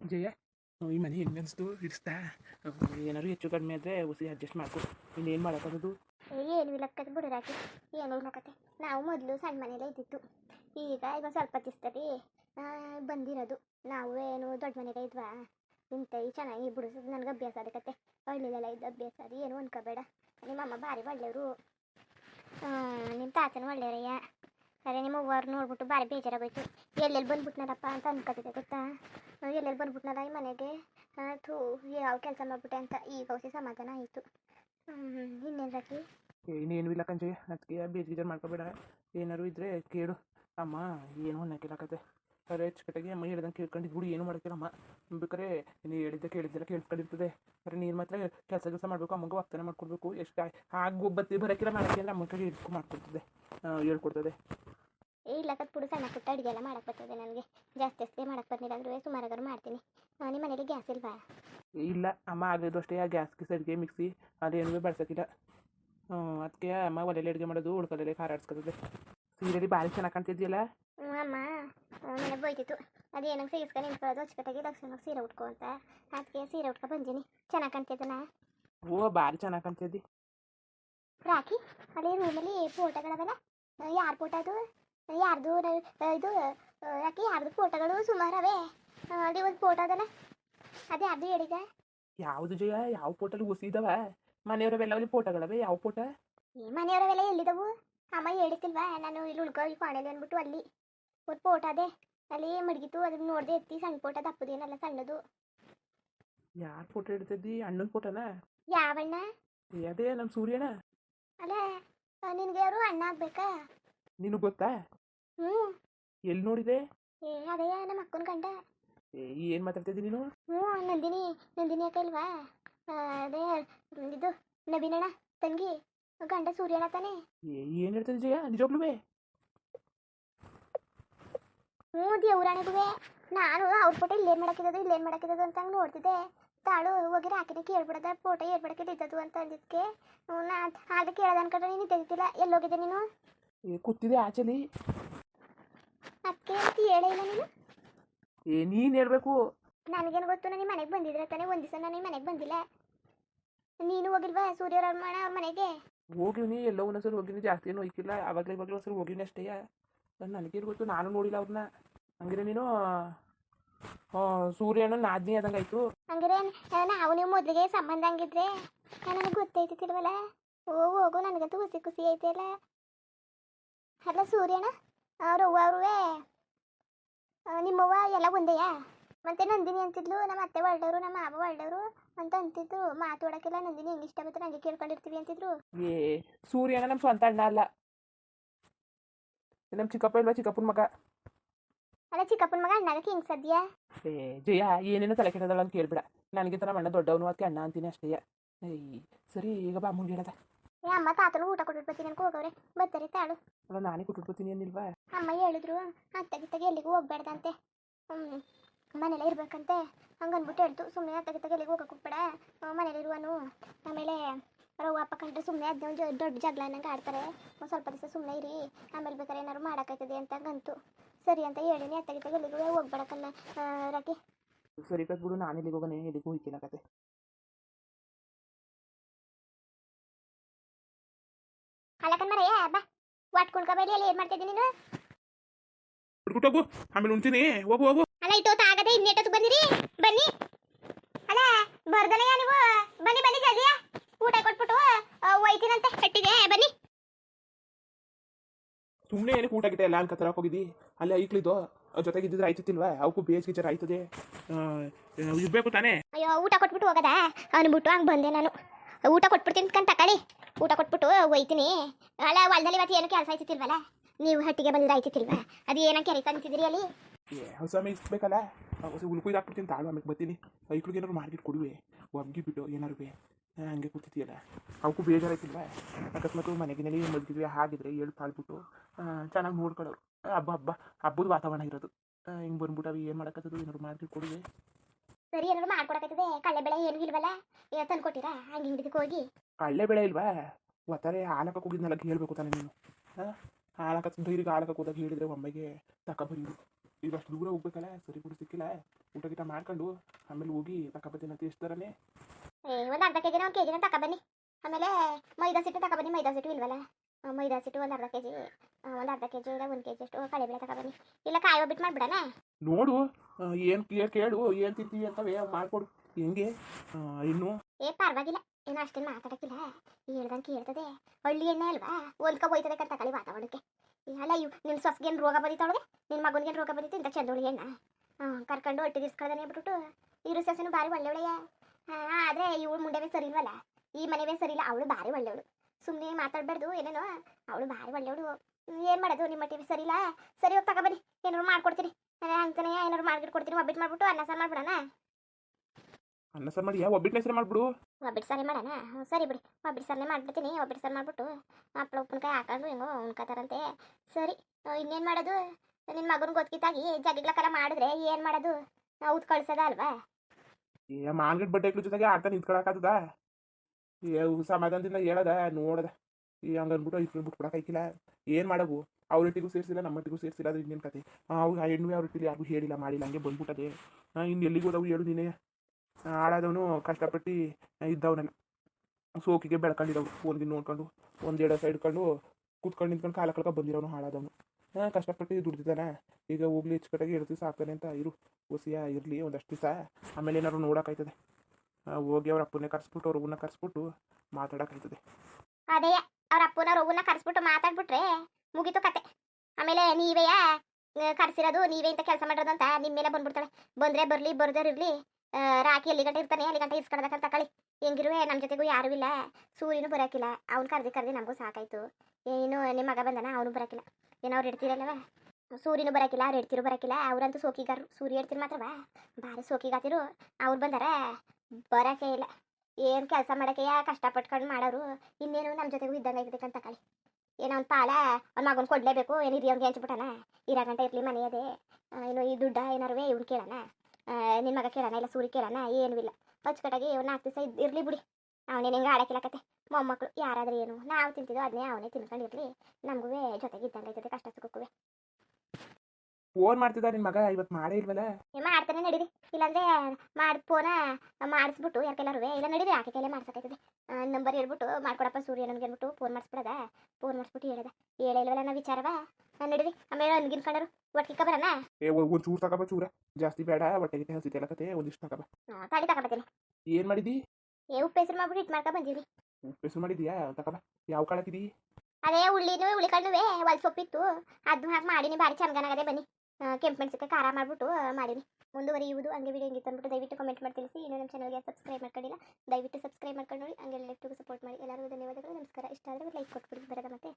ಜಯ ಈ ಮನೆ ಹೆಂಗೆ ಅನಿಸ್ತು ಏನಾದ್ರು ಹೆಚ್ಚು ಕಡಿಮೆ ಆದರೆ ಉಸಿ ಅಡ್ಜಸ್ಟ್ ಮಾಡ್ಕೊ ಇನ್ನೇನು ಮಾಡೋಕ್ಕಾಗೋದು ಏನು ಇಲ್ಲಕ್ಕತ್ತೆ ಬಿಡರಾಕಿ ಏನು ಇಲ್ಲಕತ್ತೆ ನಾವು ಮೊದಲು ಸಣ್ಣ ಮನೇಲೇ ಇದ್ದಿತ್ತು ಈಗ ಈಗ ಸ್ವಲ್ಪ ತಿಸ್ತತಿ ಬಂದಿರೋದು ನಾವು ಏನು ದೊಡ್ಡ ಮನೆಗೆ ಇದ್ವಾ ಇಂಥ ಈ ಚೆನ್ನಾಗಿ ಬಿಡಿಸೋದು ನನಗೆ ಅಭ್ಯಾಸ ಅದಕ್ಕತ್ತೆ ಹಳ್ಳಿಲೆಲ್ಲ ಇದ್ದ ಅಭ್ಯಾಸ ಅದು ಏನು ಅನ್ಕೋಬೇಡ ನಿಮ್ಮಮ್ಮ ಭಾರಿ ಒಳ್ಳೆಯವರು ನಿಮ್ಮ ತಾತನ ಒಳ್ಳೆಯವರಯ್ಯ ಅರೆ, ನಿಮ್ಮ ಅವ್ವರು ನೋಡ್ಬಿಟ್ಟು ಭಾರಿ ಬೇಜಾರಾಗೋಯ್ತು. ಎಲ್ಲೆಲ್ಲಿ ಬಂದ್ಬಿಟ್ನಾರಪ್ಪ ಅಂತ ಅನ್ಕೋತಿದ್ದೆ ಗೊತ್ತಾ? ಎಲ್ಲೆಲ್ಲಿ ಬಂದ್ಬಿಟ್ನಲ್ಲ ಈ ಮನೆಗೆ? ಥೂ, ಯಾವ ಕೆಲಸ ಮಾಡ್ಬಿಟ್ಟೆ ಅಂತ ಈಗ ಹೊಸ ಸಮಾಧಾನ ಆಯಿತು. ಇನ್ನೇನು ರಾಕಿ? ಇನ್ನೇನು ಇಲ್ಲ ಕಂಜೆ ಅದಕ್ಕೆ ಬೇಜ್ ಬೇಜಾರು ಮಾಡ್ಕೋಬೇಡ. ಏನಾರು ಇದ್ರೆ ಕೇಳು. ಅಮ್ಮ, ಏನು ಅನ್ನಕ್ಕಿಲ್ಲಕತ್ತೆ ಅರೆ ಹೆಚ್ಚುಕಟ್ಟಾಗಿ ಅಮ್ಮ ಹೇಳ್ದಂಗೆ ಕೇಳ್ಕೊಂಡು ಗುಡಿ ಏನು ಮಾಡ್ತೀರ ಅಮ್ಮ. ನೀನು ಹೇಳಿದ್ದೆ ಕೇಳಿದ್ದೆಲ್ಲ ಕೇಳ್ಕೊಂಡಿರ್ತದೆ. ಅರೆ, ನೀನು ಮಾತ್ರ ಕೆಲಸ ಕೆಲಸ ಮಾಡಬೇಕು, ಅಮ್ಮಗೆ ವಾಗ್ದಾನ ಮಾಡ್ಕೊಡ್ಬೇಕು. ಎಷ್ಟು ಆಗ ಬತ್ತಿ ಬರೋಕ್ಕಿಲ್ಲ ಮಾಡೋಕ್ಕಿಲ್ಲ ಅಮ್ಮ ಕಡೆ ಹಿಡ್ಕೊ ಮಾಡ್ಕೊಡ್ತದೆ. ಹೇಳ್ಕೊಡ್ತದೆ. ಏ ಇಲ್ಲಕತ್ ಪುಡಿ ಸಣ್ಣ ಪುಟ್ಟ ಅಡುಗೆ ಎಲ್ಲ ಮಾಡಕ್ಕೆ ಬರ್ತದೆ ನನಗೆ. ಜಾಸ್ತಿ ಅಷ್ಟೇ ಮಾಡಕ್ಕೆ ಬಂದಿಲ್ಲ ಅಂದ್ರೂ ಸುಮಾರಾಗಾರು ಮಾಡ್ತೀನಿ. ನಿಮ್ಮ ಮನೇಲಿ ಗ್ಯಾಸ್ ಇಲ್ವಾ? ಇಲ್ಲ ಅಮ್ಮ ಆಗಿದ್ದು ಅಷ್ಟೇ. ಆ ಗ್ಯಾಸ್ ಗೀಸ್ ಅಡುಗೆ ಮಿಕ್ಸಿ ಅದೇನು ಬಳಸೋಕ್ಕಿಲ್ಲ. ಹ್ಞೂ ಅದಕ್ಕೆ ಅಮ್ಮ ಒಲೆಯಲ್ಲಿ ಅಡುಗೆ ಮಾಡೋದು ಉಳ್ಕೊಳ್ಳೆ ಖಾರ ಆಡ್ಸ್ಕೊತದೆ ಸೀರೆಲಿ ಭಾರಿ ಚೆನ್ನಾಗಿ ಕಾಣ್ತಿದ್ಯಲ್ಲ? ಹ್ಞೂ ಅಮ್ಮ. ಮನೆ ಬೈತಿತ್ತು. ಅದೇನಂಗೆ ಸಿಗಿಸ್ಕೊಂಡು ನಿಂತ್ಕೊಳ್ಳೋದು ಅಚ್ಚುಕಟ್ಟಾಗಿ ಲಕ್ಷಣವಾಗಿ ಸೀರೆ ಉಟ್ಕೊ ಅಂತ. ಅದಕ್ಕೆ ಸೀರೆ ಉಟ್ಕೊ ಬಂದೀನಿ. ಚೆನ್ನಾಗಿ ಕಾಣ್ತಿದ್ದನ? ಓ ಭಾರಿ ಚೆನ್ನಾಗಿ ಕಾಣ್ತಿದ್ದಿ. ರಾಖಿ ಅಲ್ಲಿ ರೂಮಲ್ಲಿ ಫೋಟೋಗಳವೆಲ್ಲ ಯಾರ್ ಫೋಟೋ ಅದು? ಯಾರ್ದು ಇದು ಯಾಕೆ ಯಾರ್ದು ಫೋಟೋಗಳು ಸುಮಾರವೆ ಅಲ್ಲಿ ಒಂದು ಫೋಟೋ ಅದಲ್ಲ ಅದು ಯಾರ್ದು ಹೇಳಿದ ಯಾವುದು ಜಯ ಯಾವ ಫೋಟೋಲಿ ಉಸಿದವ ಮನೆಯವರವೆಲ್ಲ ಅಲ್ಲಿ ಫೋಟೋಗಳವೆ ಯಾವ ಫೋಟೋ ಈ ಮನೆಯವರವೆಲ್ಲ ಎಲ್ಲಿದವು ಅಮ್ಮ ಹೇಳಿತಿಲ್ವಾ ನಾನು ಇಲ್ಲಿ ಉಳ್ಕೋ ಈ ಕಾಣಲಿ ಅಂದ್ಬಿಟ್ಟು ಅಲ್ಲಿ ಒಂದು ಫೋಟೋ ಅದೇ ಅಲ್ಲಿ ಮಡಗಿತ್ತು ಅದನ್ನ ನೋಡ್ದೆ ಎತ್ತಿ ಸಣ್ಣ ಫೋಟೋ ತಪ್ಪದೇನಲ್ಲ ಸಣ್ಣದು ಯಾರ ಫೋಟೋ ಹಿಡ್ತಿದ್ದಿ ಅಣ್ಣನ ಫೋಟೋನ ಯಾವಣ್ಣ ಅದೇ ನಮ್ಮ ಸೂರ್ಯನ ಅಲ್ಲ ನಿನಗೆ ಯಾರು ಅಣ್ಣ ಆಗ್ಬೇಕಾ ನಿನಗೆ ಗೊತ್ತಾ ಹ್ಞೂ ಎಲ್ಲಿ ನೋಡಿದೆ? ಏ ಅದೇ ನಮ್ಮ ಅಕ್ಕನ ಏ ಏನು ಮಾತಾಡ್ತಿದ್ದಿ ನೀನು? ಹ್ಞೂ ನಂದಿನಿ ನಂದಿನಿ ಅಕ್ಕ ಇಲ್ವಾ? ಆ, ಅದೇ ಇದು ನವೀನಣ್ಣ ತಂಗಿ ಗಂಡ ಸೂರ್ಯಣ್ಣ ತಾನೇ. ಏನ್ ಹೇಳ್ತಿದ್ದಿ ಜಯ? ನಿಜವಾಗ್ಲೂ ಹ್ಞೂ ದೇವ್ರಾಣಿಗುವೆ ನಾನು ಅವ್ರ ಫೋಟೋ ಇಲ್ಲೇನು ಮಾಡಕ್ಕಿದ್ದದು ಇಲ್ಲೇನು ಮಾಡಕ್ಕಿದ್ದದು ಅಂತ ಹಂಗೆ ನೋಡ್ತಿದ್ದೆ. ತಾಳು ಹೋಗಿ ರಾಕಿನ ಕೇಳ್ಬಿಡದ ಫೋಟೋ ಏರ್ಬಿಡಕ್ಕೆ ಇದ್ದದು ಅಂತ ಅಂದಿದ್ದಕ್ಕೆ ನಾ ಆಗ ಕೇಳದ ಅನ್ಕೊಂಡ್ರೆ ನೀನು ತೆಗಿತಿಲ್ಲ ಎಲ್ಲೋಗಿದ್ದೆ ನೀನು? ಏ ಕೂತಿದೆ ಆಚೆಲಿ. ಅದಕ್ಕೆ ಅಂತ ಹೇಳಿಲ್ಲ ನೀನು? ಏ ನೀನು ಹೇಳ್ಬೇಕು. ನನಗೇನು ಗೊತ್ತು ನಾನು ನಿಮ್ಮ ಮನೆಗೆ ಬಂದಿದ್ರೆ ತಾನೇ ಒಂದು ದಿವಸ ನಾನು ನಿಮ್ಮ ಮನೆಗೆ ಬಂದಿಲ್ಲ. ನೀನು ಹೋಗಿಲ್ವಾ ಸೂರ್ಯವ್ರ ಅಮ್ಮಣ್ಣ ಅವ್ರ ಮನೆಗೆ ಹೋಗಿವ್ನಿ ಎಲ್ಲೋ ಒಂದೊಂದ್ಸರಿ ಹೋಗಿನಿ ಜಾಸ್ತಿ ಏನು ಹೋಗಿಲ್ಲ ಆವಾಗಲೇ ಇವಾಗಲೇ ಒಂದ್ಸರಿ ಹೋಗಿನಿ ಅಷ್ಟೇ. ನನಗೇನು ಗೊತ್ತು ನಾನು ನೋಡಿಲ್ಲ ಅವ್ರನ್ನ ಹಂಗಿದ್ರೆ ನೀನು ಸೂರ್ಯನ ನಾದ್ನಿ ಆದಂಗೆ ಹಂಗಿರ ಹಂಗಾರೆ ನಾವು ನೀವು ಮೊದಲಿಗೆ ಸಂಬಂಧ ಹಂಗಿದ್ರೆ ನನಗೆ ಗೊತ್ತೈತಿಲ್ವಲ್ಲ ಓ ಹೋಗು ನನಗಂತೂ ಖುಷಿ ಖುಷಿ ಐತಿಲ್ಲ ಅಲ್ಲ ಸೂರ್ಯನ? ಅವ್ರ ಅವ್ವ ಅವ್ರುವೆ ನಿಮ್ಮವ್ವ ಎಲ್ಲ ಒಂದೇಯಾ? ಮತ್ತೆ ನಂದಿನಿ ಅಂತಿದ್ಲು ನಮ್ಮ ಅತ್ತೆ ಒಳ್ಳೆಯವರು ನಮ್ಮ ಮಾವ ಒಳ್ಳೆಯವರು ಅಂತ ಅಂತಿದ್ರು. ಮಾತಾಡೋಕ್ಕೆಲ್ಲ ನಂದಿನಿ ಹೆಂಗೆ ಇಷ್ಟ ಬಂತು ನನಗೆ ಕೇಳ್ಕೊಂಡಿರ್ತೀವಿ ಅಂತಿದ್ರು. ಏ ಸೂರ್ಯನ ನಮ್ಮ ಸ್ವಂತ ಅಣ್ಣ ಅಲ್ಲ. ನಮ್ಮ ಚಿಕ್ಕಪ್ಪ ಇಲ್ವಾ ಚಿಕ್ಕಪ್ಪನ ಮಗ? ಅಲ್ಲ ಚಿಕ್ಕಪ್ಪನ ಮಗ ಅಣ್ಣಗೆ ಹಿಂಗೆ ಸದ್ಯ? ಏ ಜಯ ಏನೇನೋ ತಲೆ ಕೆಟ್ಟದಳ ಅಂತ ಕೇಳ್ಬಿಡ. ನನಗಿಂತ ನಮ್ಮ ಅಣ್ಣ ದೊಡ್ಡವನು ಅದಕ್ಕೆ ಅಣ್ಣ ಅಂತೀನಿ ಅಷ್ಟೇ. ಏಯ್ ಸರಿ ಈಗ ಬಾ ಮುಂದೆ ಹೇಳದ ಏ ಅಮ್ಮ ತಾತನು ಊಟ ಕೊಟ್ಬಿಟ್ಟು ಬರ್ತೀನಿ ಅನ್ಕೊ ಹೋಗವ್ರೆ. ಬರ್ತಾರೆ ತಾಳು. ಅಲ್ಲ ನಾನೇ ಕೊಟ್ಬಿಡ್ತೀನಿ ಏನಿಲ್ವಾ ಅಮ್ಮ ಹೇಳಿದ್ರು ಅತ್ತಗಿತ್ತಾಗ ಎಲ್ಲಿಗೂ ಹೋಗ್ಬೇಡ್ದಂತೆ. ಮನೇಲೇ ಇರ್ಬೇಕಂತೆ. ಹಂಗನ್ಬಿಟ್ಟು ಹೇಳ್ತು ಸುಮ್ಮನೆ ಅತ್ತಗಿತ್ತಾಗ ಎಲ್ಲಿಗೂ ಹೋಗಕ್ಕೆ ಹೋಗ್ಬೇಡ. ಮನೇಲಿ ಇರುವನು. ಆಮೇಲೆ ರವ್ವ ಅಪ್ಪ ಕಂಡ್ರೆ ಸುಮ್ಮನೆ ಅದನ್ನ ಒಂದು ದೊಡ್ಡ ಜಗಳ ನಂಗೆ ಆಡ್ತಾರೆ. ಒಂದು ಸ್ವಲ್ಪ ದಿವಸ ಸುಮ್ಮನೆ ಇರಿ ಆಮೇಲೆ ಬೇಕಾದ್ರೆ ಏನಾದ್ರು ಮಾಡೋಕ್ಕಾಯ್ತದೆ ಅಂತ ಗಂತು. ಸರಿ ಅಂತ ಹೇಳಿನಿ ಅತ್ತಗಿತ್ತಾಗ ಎಲ್ಲಿಗೂ ಹೋಗ್ಬೇಡಕ್ಕನ್ನ ಆ, ರಾಕಿ. ಸರಿ ಕತ್ ಬಿಡು ನಾನು ಎಲ್ಲಿಗೆ ಹೋಗೋಣ ಎಲ್ಲಿಗೂ ಹೋಗ್ತೀನಿ ಕತೆ. ಅಲ್ಲಕನ್ ಮರೆಯ ಬಾ. ವಾಟ್ ಕುಣ್ಕೋಬೇಡಿ ಅಲ್ಲಿ ಏನು ಮಾಡ್ತಿದ್ದೀನಿ ನೀನು? ಹೋಗು. ಆಮೇಲೆ ಉಣ್ತೀನಿ. ಹೋಗು ಹೋಗು. ಅಲ್ಲ ಇಟ್ಟೋತ ಆಗದೆ ಇನ್ನೆಟ್ಟೊತ್ತು ಬಂದಿರಿ? ಬನ್ನಿ. ಅಲ್ಲ ಬರ್ದಲೆಯ ನೀವು? ಬನ್ನಿ ಬನ್ನಿ ಜಲ್ದಿಯ. ಊಟ ಕೊಟ್ಬಿಟ್ಟು ಒಯ್ತೀನಂತೆ ಕಟ್ಟಿದೆ ಬನ್ನಿ. ಸುಮ್ಮನೆ ಏನಕ್ಕೆ ಊಟ ಗಿಟ ಎಲ್ಲ ಅನ್ಕ ತರಕ್ಕೆ ಹೋಗಿದ್ದಿ? ಅಲ್ಲೇ ಐಕ್ಳಿದ್ದು ಜೊತೆಗೆ ಇದ್ದಿದ್ರೆ ಆಯ್ತಿತ್ತಿಲ್ವಾ? ಅವಕ್ಕೂ ಬೇಸ್ ಜರ ಆಯ್ತದೆ. ಇರ್ಬೇಕು ತಾನೇ? ಅಯ್ಯೋ ಊಟ ಕೊಟ್ಬಿಟ್ಟು ಹೋಗದ? ಅನ್ಬಿಟ್ಟು ಹಂಗೆ ಬಂದೆ ನಾನು. ಊಟ ಕೊಟ್ಬಿಡ್ತೀನಿ ಕಣ್ ತಕೊಳ್ಳಿ ಊಟ ಕೊಟ್ಬಿಟ್ಟು ಒಯ್ತೀನಿ. ಅಲ್ಲ ಹೊಲ್ದಲ್ಲಿ ಇವತ್ತು ಏನು ಕೆಲಸ ಆಯ್ತಿತ್ತಿಲ್ವಲ್ಲ? ನೀವು ಹಟ್ಟಿಗೆ ಬಂದಿದ್ರೆ ಆಯ್ತಿತ್ತಿಲ್ವಾ ಅದು ಏನಕ್ಕೆ ಕೆರೆ ತಂತಿದ್ರಿ ಅಲ್ಲಿ? ಹೊಸ ಮೇಯಿಸ್ಬೇಕಲ್ಲ ಹೊಸ ಉಳ್ಕೊಯ್ದು ಹಾಕ್ಬಿಡ್ತೀನಿ ತಾಳು ಆಮೇಲೆ ಬರ್ತೀನಿ. ಐಕ್ಳಿಗೆ ಏನಾರು ಮಾರ್ಕೆಟ್ ಕೊಡುವೆ ಒಬ್ಗಿ ಬಿಟ್ಟು ಏನಾರು ಬೇ ಹಂಗೆ ಕೂತಿದ್ದೀಯಲ್ಲ ಅವಕ್ಕೂ ಬೇಜಾರಾಯ್ತಿಲ್ವಾ? ಅಕಸ್ಮಾತ್ ಮನೆಗಿನಲ್ಲಿ ಮದ್ಗಿದ್ವಿ ಹಾಗಿದ್ರೆ ಹೇಳಿ ತಾಳ್ಬಿಟ್ಟು ಚೆನ್ನಾಗಿ ನೋಡ್ಕೊಳ್ಳೋರು. ಹಬ್ಬ ಹಬ್ಬ ಹಬ್ಬದ ವಾತಾವರಣ ಇರೋದು. ಹಿಂಗೆ ಬಂದ್ಬಿಟ್ಟು ಅವು ಏನು ಮಾಡೋಕ್ಕತ್ತದು ಏನಾರು ಮಾರ್ಕೆಟ್ ಕೊಡುವೆ. ಸರಿ ಏನಾದ್ರು ಮಾಡ್ಕೊಡಕತ್ತದೆ? ಕಳ್ಳೆ ಏನು ಇಲ್ವಲ್ಲ? ತಂದು ಕೊಟ್ಟಿರಾ ಹಂಗೆ ಹಿಂಗದಕ್ಕೆ ಹೋಗಿ. ಕಳ್ಳೆ ಬೆಳೆ ಇಲ್ವಾ? ಒತ್ತಾರೆ ಹಾಲಕ್ಕೆ ಹೋಗಿದ್ನಲ್ಲ ಹೇಳ್ಬೇಕು ತಾನೆ ನೀನು. ಹಾಂ? ಹಾಲಕ್ಕೆ ಡೈರಿಗೆ ಹಾಲಕ್ಕೆ ಹೋದಾಗ ಹೇಳಿದ್ರೆ ಒಮ್ಮೆಗೆ ತಗೊಬರೀರು ಈಗ ಅಷ್ಟು ದೂರ ಹೋಗ್ಬೇಕಲ್ಲ ಸರಿ ಕೂಡ ಸಿಕ್ಕಿಲ್ಲ. ಊಟ ಗೀಟ ಮಾಡ್ಕೊಂಡು ಆಮೇಲೆ ಹೋಗಿ ತಗೊಬತ್ತೀನಿ ಅಂತ ಎಷ್ಟು ಒಂದು ಅರ್ಧ ಕೆ ಜಿನ ಒಂದು ಕೆ ಜಿನ ಬನ್ನಿ. ಆಮೇಲೆ ಮೈದಾ ಸಿಟ್ಟು ಬನ್ನಿ ಮೈದಾ ಸಿಟ್ಟು ಇಲ್ವಲ್ಲ? ಮೈದಾ ಸಿಟ್ಟು ಒಂದು ಅರ್ಧ ಕೆಜಿ ಒಂದು ಅರ್ಧ ಕೆಜಿ ಇಲ್ಲ ಒಂದು ಕೆ ಜಿ ಅಷ್ಟು ಕಡಲೆಬೇಳೆ ಬನ್ನಿ. ಇಲ್ಲ ಕಾಯಿ ಒಬ್ಬಿಟ್ಟು ಮಾಡಿಬಿಡಣ ನೋಡು ಏನು ಕೇಳಿ ಕೇಳು ಏನು ತಿಂತೀವಿ ಅಂತವೇ ಮಾಡ್ಕೊಡು. ಹೆಂಗೆ? ಇನ್ನು? ಏ ಪರವಾಗಿಲ್ಲ. ಏನೋ ಅಷ್ಟೇನು ಮಾತಾಡಕ್ಕಿಲ್ಲ. ಹೇಳ್ದಂಗೆ ಕೇಳ್ತದೆ. ಹಳ್ಳಿ ಎಣ್ಣೆ ಅಲ್ವಾ? ಹೊಲ್ಕ ಹೋಯ್ತದೆ ಕಣ್ ತಗೊಳ್ಳಿ ವಾತಾವರಣಕ್ಕೆ. ಅಲ್ಲ ಇವ್ ನಿನ್ನ ಸೊಸ್ಗೇನು ರೋಗ ಬಂದಿತ್ತೊಳಗೆ ನಿನ್ನ ಮಗನಿಗೇನು ರೋಗ ಬಂದಿತ್ತು? ಇಂಥ ಚಂದೋಳಿ ಹಾಂ, ಕರ್ಕೊಂಡು ಹೊಟ್ಟೆ ದಿರ್ಸ್ಕೊಳ್ದಾನೆ ಬಿಟ್ಬಿಟ್ಟು ಇರು ಸೊಸೆನು ಭಾರಿ ಒಳ್ಳೆಯವಳೆಯ ಆದ್ರೆ ಇವಳು ಮುಂಡೆವೇ ಸರಿ ಇಲ್ವಲ್ಲ ಈ ಮನೆವೇ ಸರಿ ಇಲ್ಲ ಅವಳು ಭಾರಿ ಒಳ್ಳೆವಳು. ಸುಮ್ಮನೆ ಮಾತಾಡಬಾರ್ದು, ಏನೇನೋ. ಅವಳು ಭಾರಿ ಒಳ್ಳೆವಳು. ಏನು ಮಾಡೋದು? ನಿಮ್ಮ ಟಿವಿ ಸರಿ ಇಲ್ಲ ಸರಿ ಹೋಗಿ ತಗೊಬನ್ನಿ ಏನಾರು ಮಾಡ್ಕೊಡ್ತೀನಿ. ಅಂತಾನೆ ಏನಾರು ಮಾಡ್ಬಿಟ್ಟು ಕೊಡ್ತೀನಿ. ಒಬ್ಬಿಟ್ಟು ಮಾಡ್ಬಿಟ್ಟು ಅನ್ನ ಸಾರು ಮಾಡ್ಬಿಡೋಣ ಅನ್ನ ಸಾರು ಮಾಡಿ ಯಾವ ಒಬ್ಬಿಟ್ಟು ಹೆಸರು ಮಾಡ್ಬಿಡು. ಒಬ್ಬಿಟ್ಟು ಸಾರಿ ಮಾಡೋಣ? ಸರಿ ಬಿಡಿ. ಒಬ್ಬಿಟ್ಟು ಸಾರನೇ ಮಾಡ್ಬಿಡ್ತೀನಿ ಒಬ್ಬಿಟ್ಟು ಸಾರು ಮಾಡ್ಬಿಟ್ಟು ಹಪ್ಪಳ ಉಪ್ಪಿನಕಾಯಿ ಹಾಕೊಂಡು ಹೆಂಗೋ ಉಣ್ಕೋತಾರಂತೆ. ಸರಿ ಇನ್ನೇನು ಮಾಡೋದು? ನಿನ್ನ ಮಗನ ಗೊತ್ತಿತ್ತಾಗಿ ಜಗ್ಗಿಗ್ಲಕ್ಕೆಲ್ಲ ಮಾಡಿದ್ರೆ ಏನು ಮಾಡೋದು? ನಾವು ಊದ್ ಕಳ್ಸೋದ ಅಲ್ವಾ? ಏ ಮಾಲ್ಗಡ್ ಬಟ್ಟೆ ಜೊತೆಗೆ ಆಡ್ತಾ ನಿಂತ್ಕೊಳಕಾಗ್ತದ ಏ ಸಮಾಧಾನದಿಂದ ಹೇಳದ ನೋಡದ. ಈ ಹಂಗನ್ಬಿಟ್ಟು ಇಟ್ಕೊಂಡು ಬಿಟ್ಕೊಡಕ್ಕಾಯ್ಕಿಲ್ಲ ಏನು ಮಾಡೋದು? ಅವ್ರ ಒಟ್ಟಿಗೂ ಸೇರಿಸಿಲ್ಲ ನಮ್ಮ ಒಟ್ಟಿಗೂ ಸೇರಿಸಿಲ್ಲ ಅದು ಇನ್ನೇನು ಕತೆ. ಅವ್ರು ಆ ಹೆಣ್ಣು ಅವ್ರ ಒಟ್ಟಿಗೆ ಯಾರಿಗೂ ಹೇಳಿಲ್ಲ ಮಾಡಿಲ್ಲ ಹಂಗೆ ಬಂದ್ಬಿಟ್ಟದೆ. ಇನ್ನು ಎಲ್ಲಿಗೆ ಹೋದವು ಹೇಳು ನೀನೇ. ಆಡೋದವನು ಕಷ್ಟಪಟ್ಟು ಇದ್ದವನನ್ನು ಸೋಕಿಗೆ ಬೆಳ್ಕೊಂಡಿದ್ದವು ಒಂದಿನ ನೋಡ್ಕೊಂಡು ಒಂದೆರಡು ಸೈಡ್ ಕಂಡು ಕೂತ್ಕೊಂಡು ನಿಂತ್ಕೊಂಡು ಕಾಲ ಕಳ್ಕೊ ಬಂದಿರೋನು ಹಾಳಾದವನು. ಹಾಂ, ಕಷ್ಟಪಟ್ಟು ದುಡ್ದಿದ್ದಾನೆ ಈಗ ಹೋಗ್ಲಿ ಹೆಚ್ಚುಕಟ್ಟಾಗಿ ಇರ್ತೀವಿ ಸಾಕ್ತಾನೆ ಅಂತ ಇರು. ಹುಸಿಯ ಇರಲಿ, ಒಂದಷ್ಟು ದಿವಸ. ಆಮೇಲೆ ಏನಾದ್ರು ನೋಡೋಕ್ಕಾಯ್ತದೆ ಹೋಗಿ ಅವ್ರ ಅಪ್ಪನೇ ಕರೆಸ್ಬಿಟ್ಟು, ಅವ್ರ ಹೂವನ್ನ ಕರೆಸ್ಬಿಟ್ಟು ಮಾತಾಡೋಕ್ಕಾಯ್ತದೆ ಅದೇ, ಅವ್ರ ಅಪ್ಪನ ರಘುನ ಕರೆಸ್ಬಿಟ್ಟು ಮಾತಾಡ್ಬಿಟ್ರೆ ಮುಗಿತು ಕತೆ. ಆಮೇಲೆ ನೀವೇ ಕರೆಸಿರೋದು, ನೀವೇ ಇಂಥ ಕೆಲಸ ಮಾಡಿರೋದು ಅಂತ ನಿಮ್ಮ ಮೇಲೆ ಬಂದ್ಬಿಡ್ತಾಳೆ. ಬಂದ್ರೆ ಬರಲಿ ಇರಲಿ. ರಾಕಿ ಎಲ್ಲಿ ಗಂಟೆ ಇರ್ತಾನೆ ಅಲ್ಲಿ ಗಂಟೆ ಇಸ್ಕೊಳ್ಬೇಕಂತ ತಕೊಳ್ಳಿ ಹೆಂಗಿರುವೆ ನಮ್ಮ ಜೊತೆಗೂ ಯಾರು ಇಲ್ಲ. ಸೂರ್ಯನೂ ಬರೋಕ್ಕಿಲ್ಲ ಅವ್ನು ಕರ್ದಿ ಕರ್ದಿ ನಮಗೂ ಸಾಕಾಯ್ತು. ಏನು ನಿಮ್ಮ ಮಗ ಬಂದನ ಅವನು ಬರಕಿಲ್ಲ. ಏನೋ ಅವ್ರು ಇಡ್ತೀರಲ್ಲವ ಸೂರ್ಯನೂ ಬರೋಕ್ಕಿಲ್ಲ ಅವ್ರು ಇಡ್ತಿರು ಬರೋಕ್ಕಿಲ್ಲ ಅವರಂತೂ ಸೋಕಿಗಾರರು ಸೂರ್ಯ ಇಡ್ತಿರು ಮಾತ್ರವಾ? ಭಾರಿ ಸೋಕಿಗಾತಿರು. ಅವ್ರು ಬಂದಾರ ಬರೋಕೆ ಇಲ್ಲ. ಏನು ಕೆಲಸ ಮಾಡೋಕೆ ಕಷ್ಟಪಟ್ಕೊಂಡು ಮಾಡೋರು. ಇನ್ನೇನು ನಮ್ಮ ಜೊತೆಗೂ ಇದ್ದಂಗೆ ಅಂತ ತಕೊಳ್ಳಿ ಏನೋ ಅವ್ನ ಪಾಲ ಅವ್ನ ಮಗನ ಕೊಡಲೇಬೇಕು. ಏನು ಹಿರಿಯವ್ನಿಗೆ ಹಂಚ್ಬಿಟ್ಟಾನ? ಇರೋ ಗಂಟೆ ಇರಲಿ ಮನೆ ಅದೇ ಆ, ಏನು ಈ ದುಡ್ಡ ಏನಾರುವೆ ಇವ್ನು ಕೇಳೋಣ ನಿನ್ನ ಮಗ ಕೇಳೋಣ ಇಲ್ಲ ಸೂರಿ ಕೇಳೋಣ ಏನೂ ಇಲ್ಲ. ಅಚ್ಚುಕಟ್ಟಾಗಿ ಇವ್ನು ನಾಲ್ಕು ದಿವಸ ಇರಲಿ ಬಿಡಿ. ಅವನೇನು ಹೆಂಗೆ ಆಡಕ್ಕಿಲ್ಲಕತ್ತೆ ಮೊಮ್ಮಕ್ಕಳು ಯಾರಾದ್ರೂ ಏನು? ನಾವು ತಿಂತಿದ್ದೋ ಅದನ್ನೇ ಅವನೇ ತಿನ್ಕೊಂಡಿರ್ಲಿ ನಮಗೂ ಜೊತೆಗೆ ಇದ್ದಂಗೆ ಐತದೆ ಕಷ್ಟ ಸುಖಕ್ಕೂ ಫೋನ್ ಮಾಡ್ತಿದ್ದ ನಿನ್ನ ಮಗ? ಇವತ್ತು ಮಾಡೇ ಇಲ್ವಲ್ಲ? ಮಾಡ್ತಾನೆ ನಡೀರಿ. ಇಲ್ಲಾಂದ್ರೆ ಮಾಡಿ ಫೋನ ಮಾಡಿಸ್ಬಿಟ್ಟು ಯಾಕೆಲ್ಲರೂ ಇಲ್ಲ ನಡೀರಿ ಆಕೆ ಕೈಲೇ ಮಾಡ್ಸಕೈತದೆ ನಂಬರ್ ಹೇಳ್ಬಿಟ್ಟು ಮಾಡ್ಕೊಡಪ್ಪ ಸೂರ್ಯ ನನಗೆ ಹೇಳ್ಬಿಟ್ಟು ಫೋನ್ ಮಾಡಿಸ್ಬಿಡದ. ಫೋನ್ ಮಾಡಿಸ್ಬಿಟ್ಟು ಹೇಳದ. ಹೇಳೇ ಇಲ್ವಲ್ಲ ವಿಚಾರವಾ? ವಿಚಾರವ ನಡೀರಿ. ಆಮೇಲೆ ನನ್ಗಿನ್ ಕಂಡರು ಒಟ್ಟಿಗೆ ಬರೋಣ ಏ ಒಂದು ಚೂರು ತಗೋಬ ಚೂರ. ಜಾಸ್ತಿ ಬೇಡ ಹೊಟ್ಟೆಗೆ ಹಸಿತೆ ಕತೆ ಒಂದಿಷ್ಟು ತಗೋಬ ತಾಳಿ ತಗೊಬತ್ತೀನಿ ಏನು ಮಾಡಿದಿ? ಏ ಉಪ್ಪು ಹೆಸರು ಮಾಡ್ಬಿಟ್ಟು ಇಟ್ಟು ಮಾಡ್ಕೊ ಬಂದೀವಿ ಹೆಸರು ಮಾಡಿದ್ಯಾ? ತಗೋಬ ಯಾವ ಕಾಳಕ್ಕಿದಿ ಅದೇ ಉಳ್ಳಿನೂ ಉಳಿಕಣ್ಣುವೆ ಒಲ್ ಸೊಪ್ಪಿತ್ತು. ಅದನ್ನ ಹಾಕಿ ಬಾರಿ ಭಾರಿ ಚೆನ್ನಾಗದೆ ಬನ್ನಿ. ಕೆಂಪು ಮೆಣಸಿನ್ಕಾಯಿ ಖಾರ ಮಾಡಿಬಿಟ್ಟು ಮಾಡಿನಿ. ಮುಂದುವರಿಯುವುದು ಹಂಗೆ ವಿಡಿಯೋ ಹೆಂಗಿತ್ತು ತಂದ್ಬಿಟ್ಟು ದಯವಿಟ್ಟು ಕಮೆಂಟ್ ಮಾಡಿ ತಿಳಿಸಿ. ಇನ್ನೂ ನಮ್ಮ ಚಾನಲ್ಗೆ ಸಬ್ಸ್ಕ್ರೈಬ್ ಮಾಡ್ಕೊಂಡಿಲ್ಲ ದಯವಿಟ್ಟು ಸಬ್ಸ್ಕ್ರೈಬ್ ಮಾಡ್ಕೊಂಡು ನೋಡಿ. ಹಂಗೆ ಎಲ್ಲರಿಗೂ ಸಪೋರ್ಟ್ ಮಾಡಿ. ಎಲ್ಲರಿಗೂ ಧನ್ಯವಾದಗಳು ನಮಸ್ಕಾರ. ಇಷ್ಟ ಆದರೆ ಲೈಕ್ ಕೊಟ್ಬಿಡಿ. ಬರೋದ ಮತ್ತೆ.